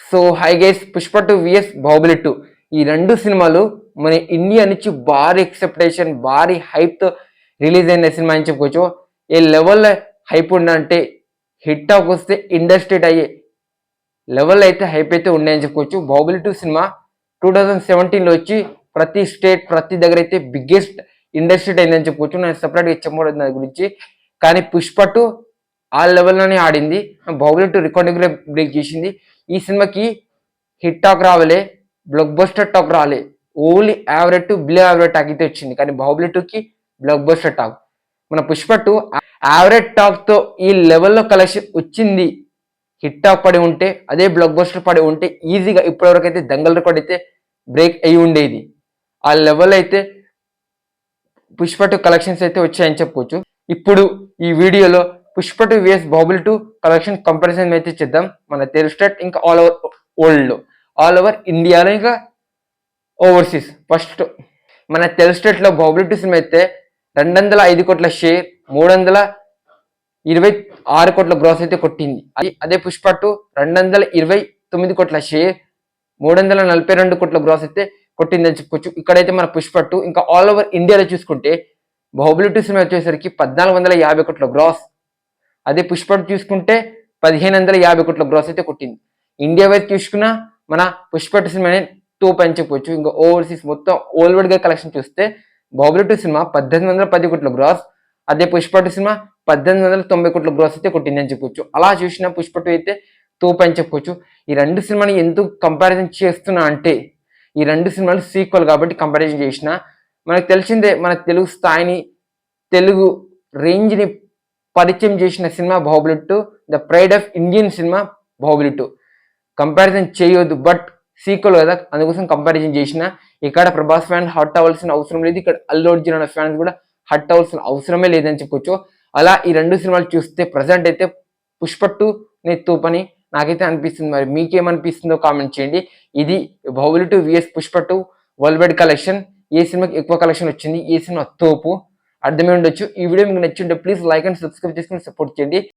So hi guys Pushpa two vs Baahubali two ఈ రెండు సినిమాలు మన ఇండియా నుంచి భారీ ఎక్సెప్టేషన్ భారీ హైప్తో రిలీజ్ అయిన సినిమా అని చెప్పుకోవచ్చు. ఏ లెవెల్ హైప్ ఉందంటే హిట్ ఆఫ్ వస్తే ఇండస్ట్రీ అయ్యే లెవెల్ అయితే హైప్ అయితే ఉన్నాయని చెప్పుకోవచ్చు. Baahubali two cinema two thousand సెవెంటీన్లో వచ్చి ప్రతి స్టేట్ ప్రతి దగ్గర అయితే బిగ్గెస్ట్ ఇండస్ట్రీ అయిందని చెప్పుకోవచ్చు. నేను సపరేట్గా చెప్పకూడదు దాని గురించి. కానీ పుష్ప టూ ఆ లెవెల్లోనే ఆడింది. బాహుబలి టూ రికార్డింగ్ బ్రేక్ చేసింది. ఈ సినిమాకి హిట్ టాక్ రావలే బ్లాక్ బస్టర్ టాక్ రాలే. Only average to below average talk అయితే వచ్చింది. కానీ బాహుబలి టూకి బ్లాక్ బస్టర్ టాక్. మన పుష్ప టూ యావరేజ్ టాక్తో ఈ లెవెల్లో కలెక్షన్ వచ్చింది. హిట్ టాక్ పడి ఉంటే అదే బ్లాక్ బస్టర్ పడి ఉంటే ఈజీగా ఇప్పటివరకు అయితే దంగల్ రికార్డ్ అయితే బ్రేక్ అయి ఉండేది. ఆ లెవెల్ అయితే పుష్ప టూ కలెక్షన్స్ అయితే వచ్చాయని చెప్పుకోవచ్చు ఇప్పుడు ఈ వీడియోలో Pushpa two vs Baahubali two collection comparison అయితే చేద్దాం. మన తెలుగు స్టేట్ ఇంకా ఆల్ ఓవర్ వరల్డ్లో ఆల్ ఓవర్ ఇండియాలో ఇంకా ఓవర్సీస్ ఫస్ట్ మన తెలుగు స్టేట్లో బాబుల్ టు సినిమా అయితే రెండు వందల ఐదు కోట్ల షేర్ మూడు వందల ఇరవై ఆరు కోట్ల గ్రోస్ అయితే కొట్టింది. అది అదే పుష్ప టు రెండు వందల ఇరవై తొమ్మిది కోట్ల షేర్ మూడు వందల నలభై రెండు కోట్ల గ్రోస్ అయితే కొట్టిందని చెప్పుకోవచ్చు. ఇక్కడైతే మన పుష్ప టూ ఇంకా ఆల్ ఓవర్ ఇండియాలో చూసుకుంటే బాహుబలి టూ సినిమా వచ్చేసరికి పద్నాలుగు వందల యాభై కోట్ల గ్రాస్ అదే పుష్పటి చూసుకుంటే పదిహేను వందల యాభై కోట్ల గ్రాస్ అయితే కొట్టింది. ఇండియా వైపు చూసుకున్నా మన పుష్ప టూ సినిమాని టోప్ అని చెప్పొచ్చు. ఇంకా ఓవర్సీస్ మొత్తం ఓల్వర్డ్గా కలెక్షన్ చూస్తే బాబులెట్ టూ సినిమా పద్దెనిమిది వందల పది కోట్ల గ్రాస్ అదే పుష్పటి సినిమా పద్దెనిమిది వందల తొంభై కోట్ల గ్రాస్ అయితే కొట్టిందని చెప్పొచ్చు. అలా చూసిన పుష్పటి అయితే తోపు అని చెప్పొచ్చు. ఈ రెండు సినిమాని ఎందుకు కంపారిజన్ చేస్తున్నా అంటే ఈ రెండు సినిమాలు సీక్వల్ కాబట్టి కంపారిజన్ చేసిన మనకు తెలిసిందే మన తెలుగు స్థాయిని తెలుగు రేంజ్ని పరిచయం చేసిన cinema Baahubali two the pride of Indian cinema Baahubali two. Comparison చేయొద్దు బట్ సీక్వల్ కదా. అందుకోసం కంపారిజన్ చేసిన. ఇక్కడ ప్రభాస్ ఫ్యాన్ హట్ అవ్వాల్సిన అవసరం లేదు. ఇక్కడ అల్లు అర్జున్ అనే ఫ్యాన్స్ కూడా హట్ అవ్వాల్సిన అవసరమే లేదని చెప్పుకోవచ్చు అలా ఈ రెండు సినిమాలు చూస్తే ప్రజెంట్ అయితే పుష్ప టూ ని తూపని నాకైతే అనిపిస్తుంది. మరి మీకేమనిపిస్తుందో కామెంట్ చేయండి. ఇది Baahubali two vs Pushpa two worldwide collection. ఏ సినిమాకి ఎక్కువ కలెక్షన్ వచ్చింది? ఏ సినిమా తోపు? అర్థమై ఉండొచ్చు. ఈ వీడియో మీకు నచ్చింటే ప్లీజ్ లైక్ అండ్ సబ్స్క్రైబ్ చేసుకుని సపోర్ట్ చేయండి.